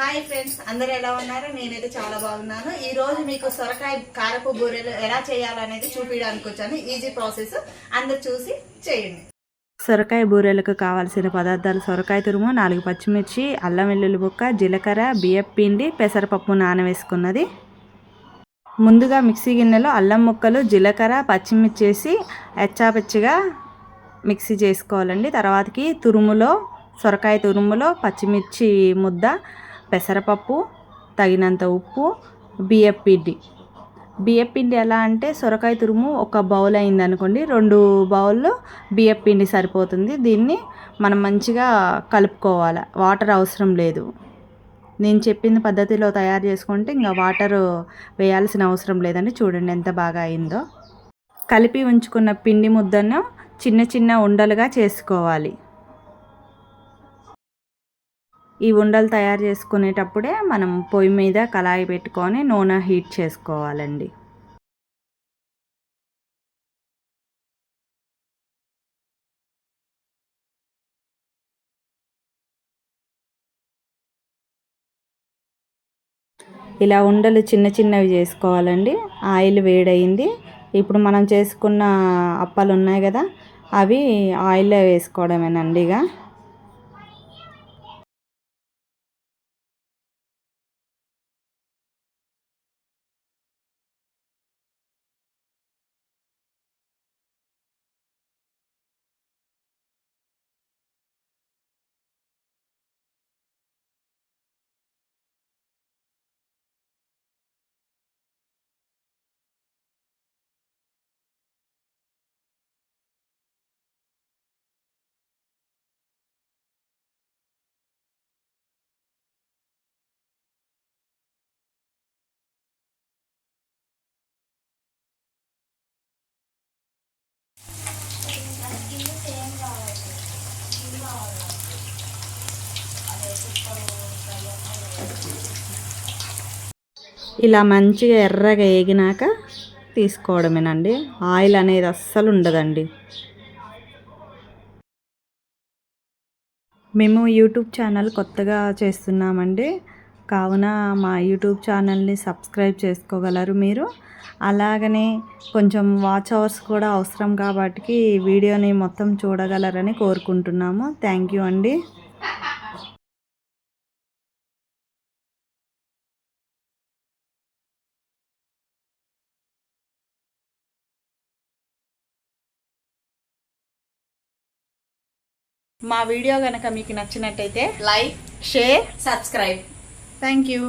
Hi friends అందరు ఎలా ఉన్నారు? నేనైతే చాలా బాగున్నాను. ఈ రోజు మీకు సొరకాయ కారపు బూరెలు ఎలా చేయాలనేది చూపించడానికి వచ్చాను. ఈజీ ప్రాసెస్ అందరు చూసి చేయండి. సొరకాయ బూరెలకు కావాల్సిన పదార్థాలు సొరకాయ తురుము నాలుగు పచ్చిమిర్చి అల్లం వెల్లుల్లి బుక్క జీలకర్ర బియ్యం పిండి పెసరపప్పు నానవేసుకున్నది. ముందుగా మిక్సీ గిన్నెలో అల్లం ముక్కలు జీలకర్ర పచ్చిమిర్చి వేసి ఎచ్చాపెచ్చిగా మిక్సీ చేసుకోవాలండి. తర్వాతకి తురుములో సొరకాయ తురుములో పచ్చిమిర్చి ముద్ద పెసరపప్పు తగినంత ఉప్పు బియ్యపు పిండి. బియ్యపు పిండి ఎలా అంటే సొరకాయ తురుము ఒక బౌల్ అయింది అనుకోండి రెండు బౌల్లో బియ్యపు పిండి సరిపోతుంది. దీన్ని మనం మంచిగా కలుపుకోవాలి. వాటర్ అవసరం లేదు. నేను చెప్పిన పద్ధతిలో తయారు చేసుకుంటే ఇంకా వాటర్ వేయాల్సిన అవసరం లేదండి. చూడండి ఎంత బాగా అయిందో. కలిపి ఉంచుకున్న పిండి ముద్దను చిన్న చిన్న ఉండలుగా చేసుకోవాలి. ఈ ఉండలు తయారు చేసుకునేటప్పుడే మనం పొయ్యి మీద కళాయి పెట్టుకొని నూనె హీట్ చేసుకోవాలండి. ఇలా ఉండలు చిన్న చిన్నవి చేసుకోవాలండి. ఆయిల్ వేడయింది. ఇప్పుడు మనం చేసుకున్న అప్పాలు ఉన్నాయి కదా అవి ఆయిల్లో వేసుకోవడమేనండి ఇక. ఇలా మంచిగా ఎర్రగా వేగినాక తీసుకోవడమేనండి. ఆయిల్ అనేది అస్సలు ఉండదండి. మేము యూట్యూబ్ ఛానల్ కొత్తగా చేస్తున్నామండి. కావున మా యూట్యూబ్ ఛానల్ని సబ్స్క్రైబ్ చేసుకోగలరు మీరు. అలాగనే కొంచెం వాచ్ అవర్స్ కూడా అవసరం కాబట్టి వీడియోని మొత్తం చూడగలరని కోరుకుంటున్నాము. థ్యాంక్ యూ అండి. మా వీడియో కనుక మీకు నచ్చినట్టయితే like share subscribe thank you